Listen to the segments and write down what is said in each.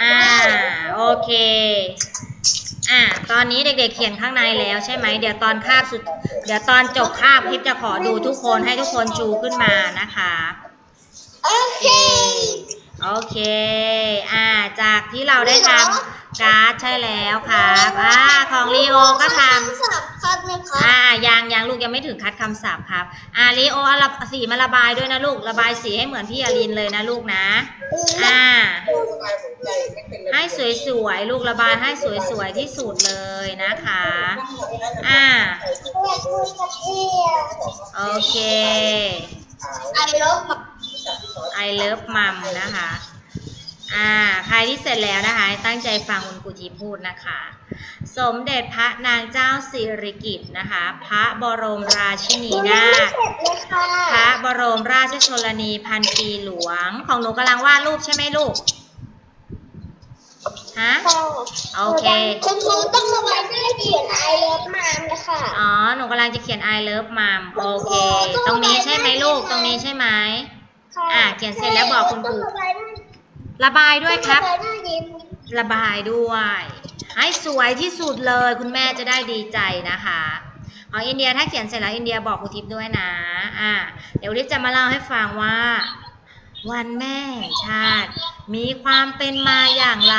อ่าโอเค อ่าตอนนี้เด็กๆเขียนข้างในแล้วใช่ไหมเดี๋ยวตอนคาบสุด เดี๋ยวตอนจบคาบคลิปจะขอดูทุกคนให้ทุกคนชูขึ้นมานะคะ โอเค โอเค อ่า จากที่เราได้ทำ การ์ดใช่แล้วครับอ่าของลีโอก็ทำสับครับนะคะอ่ายังยังลูกยังไม่ถึงคัดคำศัพท์ครับอ่าลีโอเอาระสีมาระบายด้วยนะลูกระบายสีให้เหมือนพี่อลินเลยนะลูกนะอ่าให้สวยๆลูกระบายให้สวยๆที่สุดเลยนะคะอ่าโอเคไอรบ I love mom นะคะ อ่าใครที่เสร็จแล้วนะคะ ตั้งใจฟังคุณครูทีพูดนะคะ สมเด็จพระนางเจ้าสิริกิติ์นะคะ พระบรมราชินีนาถเสร็จเลยค่ะพระบรมราชชนนีพันปีหลวง ของหนูกำลังวาดรูปใช่ไหมลูกฮะโอเคคุณครูต้องระบายด้วยเขียนไอรบมามนะคะอ๋อหนูกำลังจะเขียน I love mom โอเค ตรงนี้ใช่ไหมลูกตรงนี้ใช่ไหมอะเขียนเสร็จแล้วบอกคุณครูต้อง ระบายด้วยระบายด้วยครับระบายด้วยยิ้มระบายด้วย ให้สวยที่สุดเลยคุณแม่จะได้ดีใจนะคะเอาอินเดียถ้าเขียนเสร็จแล้วอินเดียบอกครูทิพย์ด้วยนะอ่าเดี๋ยวครูทิพย์จะมาเล่าให้ฟังว่า วันแม่แห่งชาติ มีความเป็นมาอย่างไร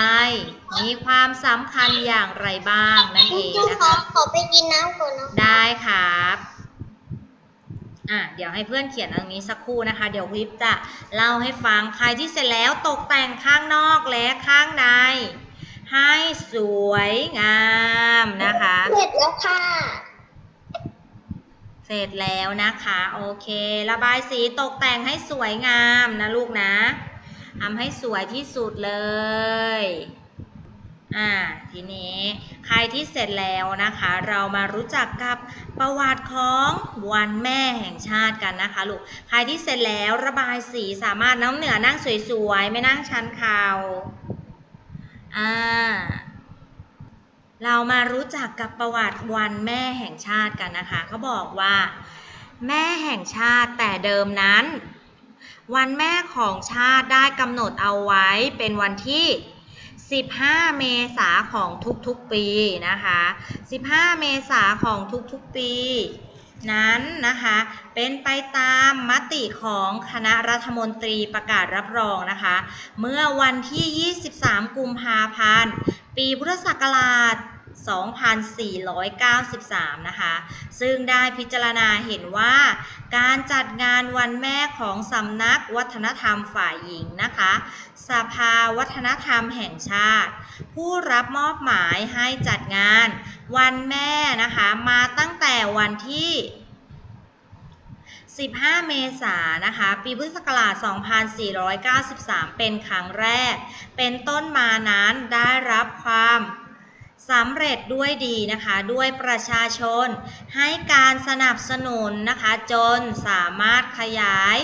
มีความสำคัญอย่างไรบ้างนั่นคุเอณงครูนะขอคะขอไปกินน้ำก่อนนะได้ครับ อะเดี๋ยวให้เพื่อนเขียนตรงนี้สักครู่นะคะ เดี๋ยววิปจะเล่าให้ฟังใครที่เสร็จแล้วตกแต่งข้างนอกและข้างใน ให้สวยงามนะคะ เสร็จแล้วค่ะ เสร็จแล้วนะคะ โอเค ระบายสีตกแต่งให้สวยงามนะลูกนะทำให้สวยที่สุดเลย อ่าทีนี้ใครที่เสร็จแล้วนะคะ เรามารู้จักกับประวัติของวันแม่แห่งชาติกันนะคะลูกใครที่เสร็จแล้วระบายสีสามารถน้ำเหนือนั่งสวยๆ ไม่นั่งชันเข่าอ่าเรามารู้จักกับประวัติวันแม่แห่งชาติกันนะคะเขาบอกว่า แม่แห่งชาติแต่เดิมนั้น วันแม่ของชาติได้กำหนดเอาไว้เป็นวันที่ 15 เมษาของทุกๆปีนะคะ 15 เมษาของทุกๆปี นั้นนะคะ เป็นไปตามมติของคณะรัฐมนตรีประกาศรับรองนะคะ เมื่อวันที่ 23 กุมภาพันธ์ ปีพุทธศักราช 2493 นะคะ ซึ่งได้พิจารณาเห็นว่า การจัดงานวันแม่ของสำนักวัฒนธรรมฝ่ายหญิงนะคะ สภาวัฒนธรรมแห่งชาติ ผู้รับมอบหมายให้จัดงานวันแม่นะคะ มาตั้งแต่วันที่15 เมษายนนะคะ ปีพุทธศักราช 2493 เป็นครั้งแรก เป็นต้นมานั้นได้รับความ สำเร็จด้วยดีนะคะด้วยประชาชน ให้การสนับสนุนนะคะจนสามารถขยาย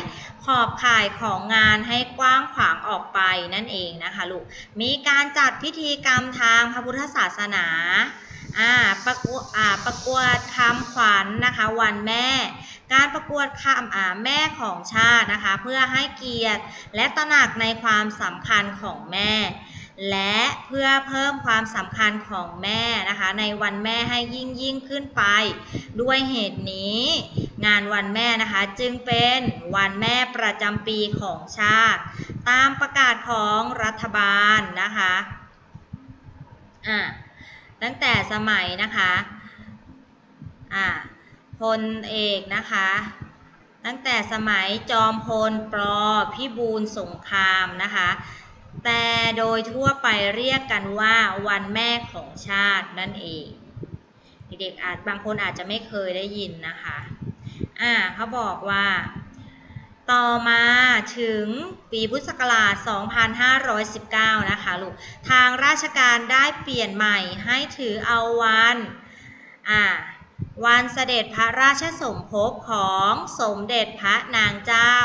ขอบข่ายของงานให้กว้างขวางออกไปนั่นเองนะคะลูกมีการจัดพิธีกรรมทางพระพุทธศาสนาอ่าประกวดอ่าประกวดคำขวัญนนะคะวันแม่ การประกวดคำอ่าแม่ของชาตินะคะ เพื่อให้เกียรติและตระหนักในความสำคัญของแม่ และเพื่อเพิ่มความสำคัญของแม่นะคะ ในวันแม่ให้ยิ่งยิ่งขึ้นไป ด้วยเหตุนี้ งานวันแม่นะคะจึงเป็นวันแม่ประจำปีของชาติ ตามประกาศของรัฐบาลนะคะอ่าตั้งแต่สมัยนะคะอ่าพลเอกนะคะตั้งแต่สมัยจอมพลปลอพิบูลสงครามนะคะ แต่โดยทั่วไปเรียกกันว่าวันแม่ของชาตินั่นเองเด็กๆอาจบางคนอาจจะไม่เคยได้ยินนะคะ อ่าเขาบอกว่า ต่อมาถึงปีพุทธศักราช 2519 นะคะลูก ทางราชการได้เปลี่ยนใหม่ให้ถือเอาวัน อ่า วันเสด็จพระราชสมภพของสมเด็จพระนางเจ้า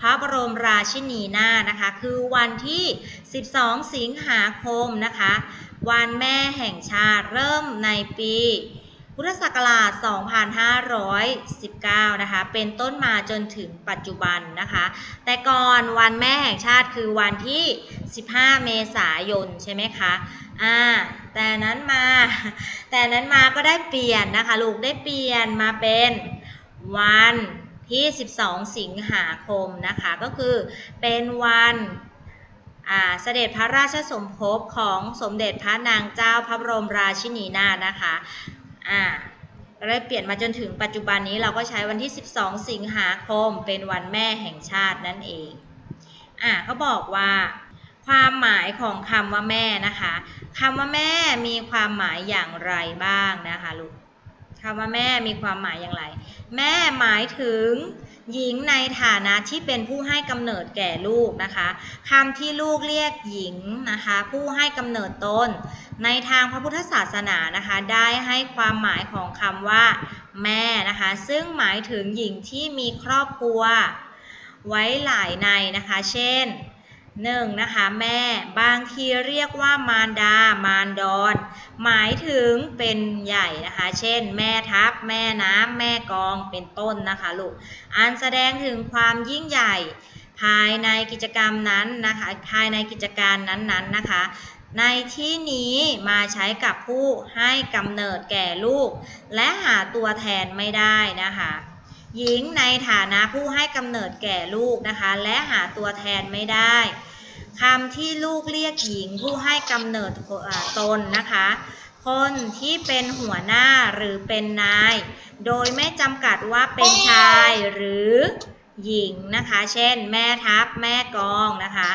พระบรมราชินีนานะคะ คือวันที่ 12 สิงหาคมนะคะ วันแม่แห่งชาติเริ่มในปี พุทธศักราช 2519 นะคะ เป็นต้นมาจนถึงปัจจุบันนะคะ แต่ก่อนวันแม่แห่งชาติคือวันที่ 15 เมษายนใช่ไหมคะอ่าแต่นั้นมา แต่นั้นมาก็ได้เปลี่ยนนะคะ ลูกได้เปลี่ยนมาเป็นวัน ที่ 12 สิงหาคมนะคะก็คือเป็นวันเสด็จพระราชสมภพของสมเด็จพระนางเจ้าพระบรมราชินีนาถนะคะอ่าก็ได้เปลี่ยนมาจนถึงปัจจุบันนี้เราก็ใช้วันที่ 12 สิงหาคม เป็นวันแม่แห่งชาตินั่นเองอ่าเขาบอกว่าความหมายของคำว่าแม่นะคะคำว่าแม่มีความหมายอย่างไรบ้างนะคะลูก คำว่าแม่มีความหมายอย่างไร แม่หมายถึงหญิงในฐานะที่เป็นผู้ให้กำเนิดแก่ลูกนะคะคำที่ลูกเรียกหญิงนะคะ ผู้ให้กำเนิดตนในทางพระพุทธศาสนานะคะ ได้ให้ความหมายของคำว่า แม่นะคะ ซึ่งหมายถึงหญิงที่มีครอบครัว ไว้หลายในนะคะ เช่น หนึ่งนะคะแม่บางทีเรียกว่ามารดา มารดอน หมายถึงเป็นใหญ่นะคะ เช่น แม่ทัพ แม่น้ำแม่กองเป็นต้นนะคะลูกอันแสดงถึงความยิ่งใหญ่ ภายในกิจกรรมนั้นนะคะ ภายในกิจการนั้นๆนะคะ ในที่นี้มาใช้กับผู้ให้กำเนิดแก่ลูก และหาตัวแทนไม่ได้นะคะหญิงในฐานะผู้ให้กำเนิดแก่ลูกนะคะ และหาตัวแทนไม่ได้ คำที่ลูกเรียกหญิงผู้ให้กำเนิดตนนะคะ คนที่เป็นหัวหน้าหรือเป็นนาย โดยไม่จำกัดว่าเป็นชายหรือหญิงนะคะ เช่น แม่ทัพ แม่กองนะคะ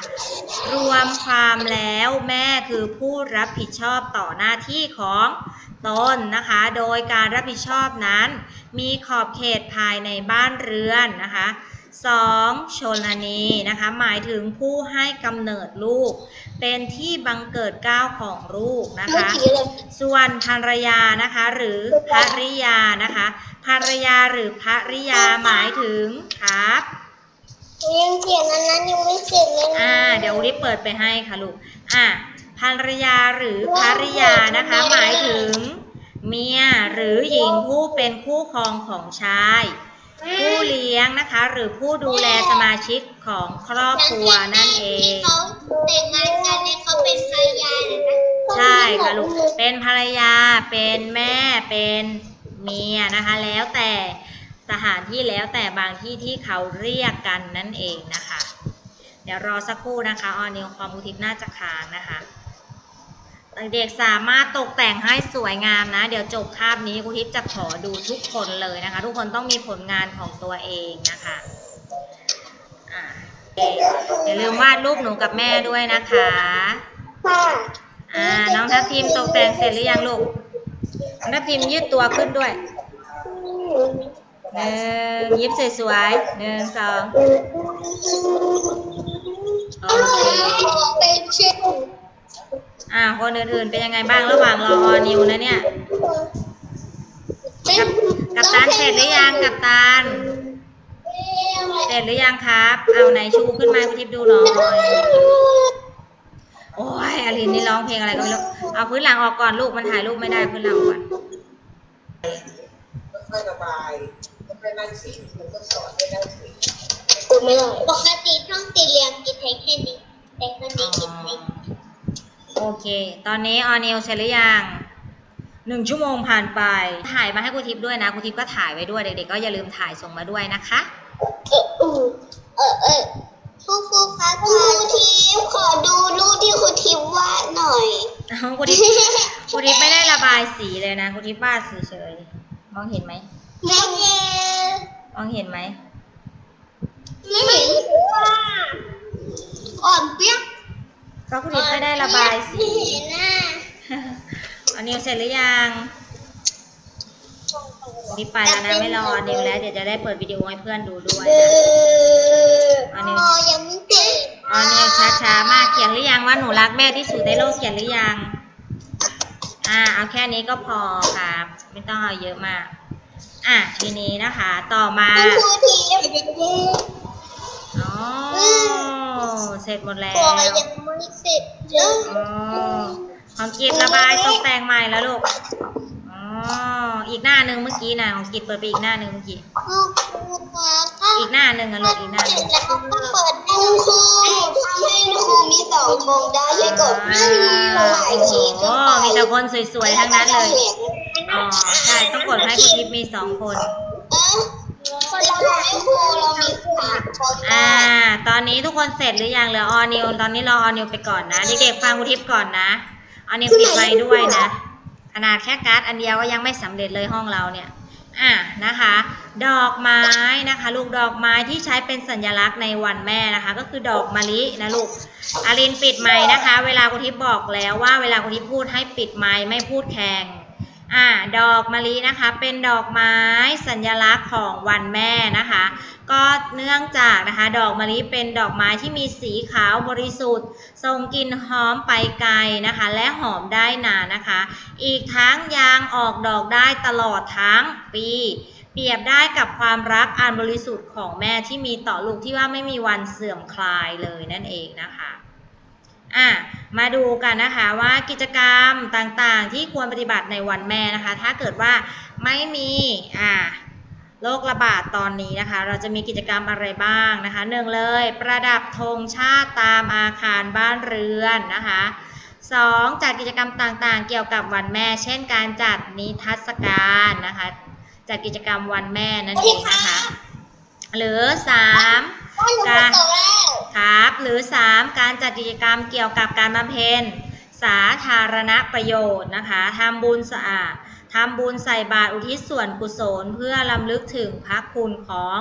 รวมความแล้วแม่คือผู้รับผิดชอบต่อหน้าที่ของตนนะคะ โดยการรับผิดชอบนั้น มีขอบเขตภายในบ้านเรือนนะคะ 2. ชนนีนะคะหมายถึงผู้ให้กำเนิดลูก เป็นที่บังเกิดเกล้าวของลูกนะเมื่อคะกี้เลยส่วนภรรยานะคะหรือภริยานะคะภรรยาหรือภริยาหมายถึงครับยังเขียนอันนั้นยังไม่เสร็จเลยนะอ่าเดี๋ยวรีบเปิดไปให้ค่ะลูกอ่าภรรยาหรือภริยานะคะ หมายถึง เมียหรือหญิงผู้เป็นคู่ครองของชาย ผู้เลี้ยงนะคะ หรือผู้ดูแลสมาชิกของครอบครัวนั่นเองเขาแต่งงานกันเนี่ยเขาเป็นภรรยาเลยนะใช่ค่ะลูกเป็นภรรยา เป็นแม่ เป็นเมียนะคะ แล้วแต่สถานที่แล้วแต่บางที่ที่เขาเรียกกันนั่นเองนะคะ เดี๋ยวรอสักครู่นะคะออนิวความอุทิศน่าจะค้างนะคะ เด็กสามารถตกแต่งให้สวยงามนะ เดี๋ยวจบคาบนี้ครูทิพย์จะขอดูทุกคนเลยนะคะ ทุกคนต้องมีผลงานของตัวเองนะคะอ่าโอเคอย่าลืมวาดรูปหนูกับแม่ด้วยนะคะอ่าน้องทัพทีมตกแต่งเสร็จหรือยังลูกน้องทัพทีมยืดตัวขึ้นด้วยหนึ่งยิ้มสวยๆหนึ่งสองโอเค อ่า คนอื่นๆเป็นยังไงบ้างระหว่างรอออนิวนะเนี่ย กับกับตานเสร็จหรือยังกับตาน เสร็จหรือยังครับ เอาไหนชูขึ้นมาให้คุณทิพย์ดูหน่อย โอ้ยอลินนี่ร้องเพลงอะไรก็ไม่รู้ เอาพื้นหลังออกก่อนลูกมันถ่ายรูปไม่ได้พื้นหลังออกก่อนค่อยๆระบายค่อยๆนั่งสีมันก็สอนให้นั่งสีกูไม่ได้ปกติช่องสี่เหลี่ยมกินเทคแค่นี้แต่คนนี้กินเทค โอเค ตอนนี้ออนิวเสร็จหรือยังหนึ่งชั่วโมงผ่านไป ถ่ายมาให้ครูทิพย์ด้วยนะครูทิพย์ก็ถ่ายไว้ด้วยเด็กๆก็อย่าลืมถ่ายส่งมาด้วยนะคะ เอออือเออเออครูครูคะครูทิพย์ขอดูรูปที่ครูทิพย์วาดหน่อยเอาครูทิพย์ครูทิพย์ไม่ได้ระบายสีเลยนะครูทิพย์วาดเฉยๆมองเห็นไหมไม่เห็นมองเห็นไหมไม่เห็นว่าอ่อนเปียก ก็ครูทิพย์ไม่ได้ระบายสีไม่เห็นน่ะออนิวเสร็จหรือยังรีบไปแล้วนะไม่รอออนิวแล้ว เดี๋ยวจะได้เปิดวิดีโอให้เพื่อนดูด้วยเอนะออันนี้อ๋อยังไม่เสร็จออนิวช้าๆมากเขียนหรือยังว่าหนูรักแม่ที่สุดในโลกเขียนหรือยัง อ่าเอาแค่นี้ก็พอครับ ไม่ต้องเอาเยอะมาก อะทีนี้นะคะ ต่อมา เสร็จหมดแล้วตัวยังไม่เสร็จเลยอ๋อของกีบระบายตกแต่งใหม่แล้วลูก อ๋อ อีกหน้าหนึ่งเมื่อกี้นะของกิจเปิดไปอีกหน้าหนึ่งเมื่อกี้คุณครูครับถ้าอีกหน้าหนึ่งอะลูกอีกหน้าหเสร็นึ่จงแล้วก็เปิดคุณครูทำให้ครูมีสองธงได้ให้กดไม่มีหลายขีดขึ้นโอ้ไปมีแต่คนสวยๆทั้งนั้นเลย อ๋อ ใช่ต้องกดให้คุณทิพย์มีสองคนเอ่า ตอนนี้ทุกคนเสร็จหรือยังเหลือออนิวตอนนี้รอออนิวไปก่อนนะ เด็กๆฟังคุณทิพย์ก่อนนะ ออนิวปิดไมด้วยนะขนาดแค่การ์ดอันเดียวก็ยังไม่สำเร็จเลยห้องเราเนี่ย อะนะคะ ดอกไม้นะคะ ลูกดอกไม้ที่ใช้เป็นสัญลักษณ์ในวันแม่นะคะ ก็คือดอกมะลินะลูกอารินปิดไม้นะคะ เวลาคุณทิพย์บอกแล้วว่า เวลาคุณทิพย์พูดให้ปิดไม้ไม่พูดแข่ง อ่าดอกมะลินะคะเป็นดอกไม้สัญลักษณ์ของวันแม่นะคะ ก็เนื่องจากนะคะดอกมะลิเป็นดอกไม้ที่มีสีขาวบริสุทธิ์ส่งกลิ่นหอมไปไกลนะคะ และหอมได้นานนะคะ อีกทั้งยางออกดอกได้ตลอดทั้งปี เปรียบได้กับความรักอันบริสุทธิ์ของแม่ที่มีต่อลูกที่ว่าไม่มีวันเสื่อมคลายเลยนั่นเองนะคะ อะมาดูกันนะคะว่ากิจกรรมต่างๆ ที่ควรปฏิบัติในวันแม่นะคะ ถ้าเกิดว่าไม่มีอะโรคระบาดตอนนี้นะคะ เราจะมีกิจกรรมอะไรบ้างนะคะหนึ่งเลยประดับธงชาติตามอาคารบ้านเรือนนะคะสองจัดกิจกรรมต่างๆ เกี่ยวกับวันแม่ เช่นการจัดนิทรรศการนะคะจัดกิจกรรมวันแม่นั่นเองนะคะ หรือสาม การครับหรือ 3 การจัดกิจกรรมเกี่ยวกับการบำเพ็ญสาธารณประโยชน์นะคะทำบุญสะอาดทำบุญใส่บาตรอุทิศส่วนกุศล เพื่อลำลึกถึงพระคุณของ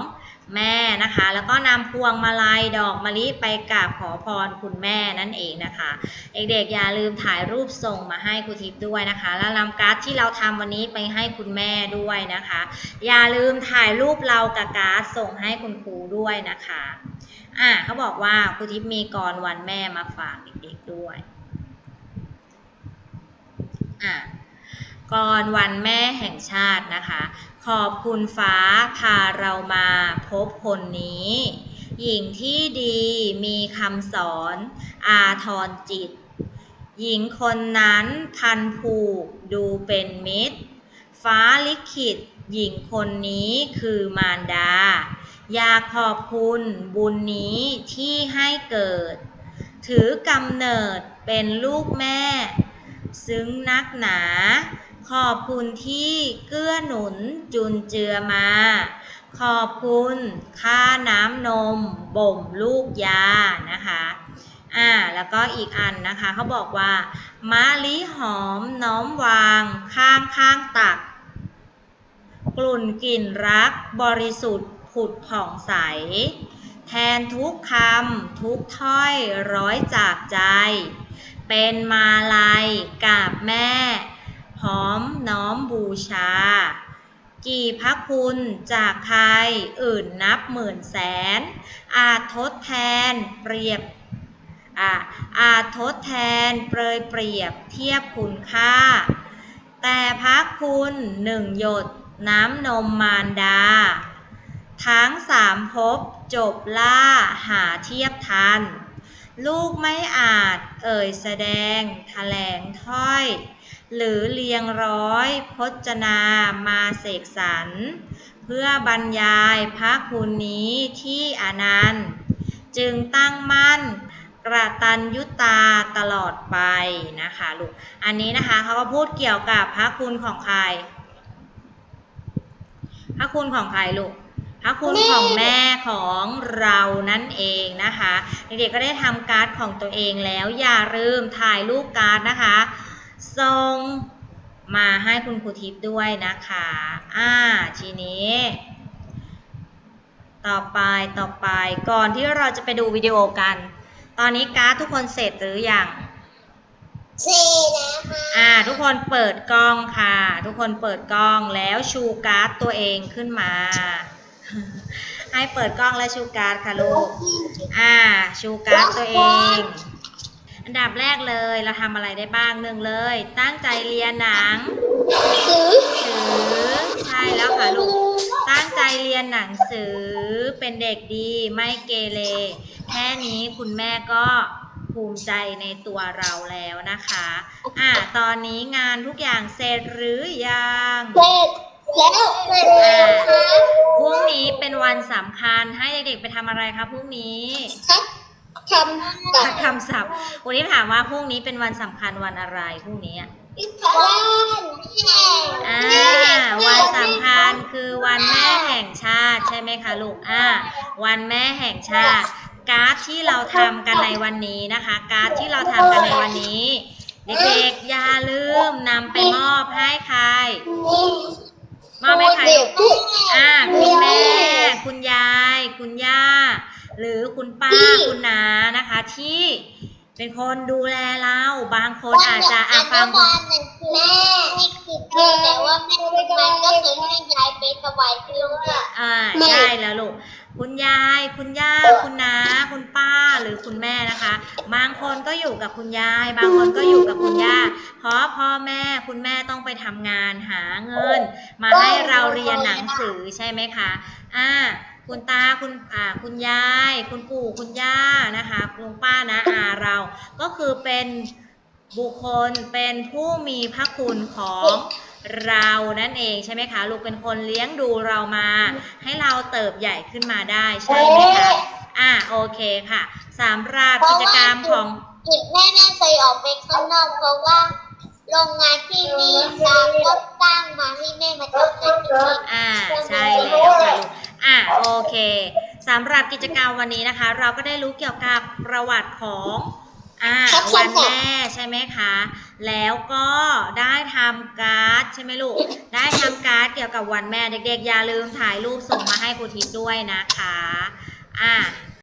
แม่นะคะ แล้วก็นำพวงมาลัยดอกมะลิไปกราบขอพรคุณแม่นั่นเองนะคะ เด็กๆอย่าลืมถ่ายรูปส่งมาให้ครูทิพย์ด้วยนะคะ แล้วนำการ์ดที่เราทำวันนี้ไปให้คุณแม่ด้วยนะคะ อย่าลืมถ่ายรูปเรากับการ์ดส่งให้คุณครูด้วยนะคะอ่าเขาบอกว่าครูทิพย์มีกรวันแม่มาฝากเด็กๆด้วยอ่า กรวันแม่แห่งชาตินะคะ ขอบคุณฟ้าพาเรามาพบคนนี้ หญิงที่ดีมีคำสอน อาทรจิต หญิงคนนั้นพันผูกดูเป็นมิตร ฟ้าลิขิตหญิงคนนี้คือมารดา อยากขอบคุณบุญนี้ที่ให้เกิด ถือกำเนิดเป็นลูกแม่ ซึ้งนักหนา ขอบคุณที่เกื้อหนุนจุนเจือมา ขอบคุณค่าน้ำนม บ่มลูกยานะคะอ่าแล้วก็อีกอันนะคะเขาบอกว่ามะลิหอมน้อมวางข้างข้างตัก กลุ่นกลิ่นรักบริสุทธิ์ผุดผ่องใส แทนทุกคำทุกถ้อยร้อยจากใจ เป็นมาลัยกราบแม่ บูชา กี่พระคุณจากใครอื่นนับหมื่นแสน อาจทดแทนเปรียบอาจทดแทนเปรยเปรียบเทียบคุณค่า แต่พระคุณหนึ่งหยดน้ำนมมารดา ทั้งสามภพจบล่าหาเทียบทัน ลูกไม่อาจเอ่ยแสดงแถลงถ้อย หรือเรียงร้อย พจนามาเสกสรร เพื่อบรรยายพระคุณนี้ที่อนันต์ จึงตั้งมั่นกระตันยุตาตลอดไปนะคะลูก อันนี้นะคะเขาก็พูดเกี่ยวกับพระคุณของใคร พระคุณของใครลูก พระคุณของแม่ของเรานั่นเองนะคะ เด็กๆก็ได้ทำการ์ดของตัวเองแล้วอย่าลืมถ่ายรูปการ์ดนะคะ ส่งมาให้คุณครูทิพย์ด้วยนะคะ อ่า ทีนี้ ต่อไป ต่อไป ก่อนที่เราจะไปดูวิดีโอกัน ตอนนี้การ์ดทุกคนเสร็จหรือยังสี่นะคะอ่า ทุกคนเปิดกล้องค่ะ ทุกคนเปิดกล้องแล้วชูการ์ดตัวเองขึ้นมา ให้เปิดกล้องและชูการ์ดค่ะลูก อ่า ชูการ์ดตัวเอง อันดับแรกเลยเราทำอะไรได้บ้างหนึ่งเลย ตั้งใจเรียนหนังซื้อสือใช่แล้วค่ะลูกตั้งใจเรียนหนังสือเป็นเด็กดีไม่เกเรแค่นี้คุณแม่ก็ภูมิใจในตัวเราแล้วนะคะ อะตอนนี้งานทุกอย่างเสร็จหรือยังเสร็จแล้วเสร็จแล้วครับพรุ่งนี้เป็นวันสำคัญให้เด็กๆไปทำอะไรคะพรุ่งนี้ครับ ทำกับคำศัพท์วันนี้ถามว่าพรุ่งนี้เป็นวันสำคัญวันอะไรพรุ่งนี้อะวันแห่งอ่าวันสำคัญคือวันแม่แห่งชาติใช่ไหมคะลูกอ่าวันแม่แห่งชาติ การ์ดที่เราทำกันในวันนี้นะคะ การ์ดที่เราทำกันในวันนี้เด็กๆอย่าลืมนำไปมอบให้ใครมอบให้ใครลูกอ่าคุณแม่ คุณยาย คุณย่า หรือคุณป้าคุณน้านะคะ ที่เป็นคนดูแลเรา บางคนอาจจะอะฟังแม่นี่คือแต่ว่าแม่มันก็เคยให้ยายไปถวายที่โรงเรียนอ่าไม่ใช่แล้วลูกคุณยาย คุณย่า คุณน้า คุณป้า หรือคุณแม่นะคะ บางคนก็อยู่กับคุณยาย บางคนก็อยู่กับคุณย่า เพราะพ่อแม่คุณแม่ต้องไปทำงานหาเงิน มาให้เราเรียนหนังสือใช่ไหมคะ อ่า คุณตาคุณอ่าคุณยาย คุณปู่คุณย่านะคะลุงป้านะอาเราก็คือเป็นบุคคลเป็นผู้มีพระคุณของเรานั่นเองใช่ไหมคะลูกเป็นคนเลี้ยงดูเรามา ให้เราเติบใหญ่ขึ้นมาได้ใช่ไหมคะอ่าโอเคค่ะสำหรับกิจกรรมของจุดแม่แม่เคยออกไปข้างนอกเพราะว่าโรงงานที่นี่ตามก็ตั้งมาให้แม่มาทำงานที่นี่อ่าใช่แล้วค่ะลูก อ่าโอเคสำหรับกิจกรรมวันนี้นะคะ เราก็ได้รู้เกี่ยวกับประวัติของอ่าครับวันค่ะแม่ใช่ไหมคะ แล้วก็ได้ทำการ์ดใช่ไหมลูก ได้ทำการ์ดเกี่ยวกับวันแม่เด็กๆ อย่าลืมถ่ายรูปส่งมาให้ครูทิพย์ด้วยนะคะ อ่า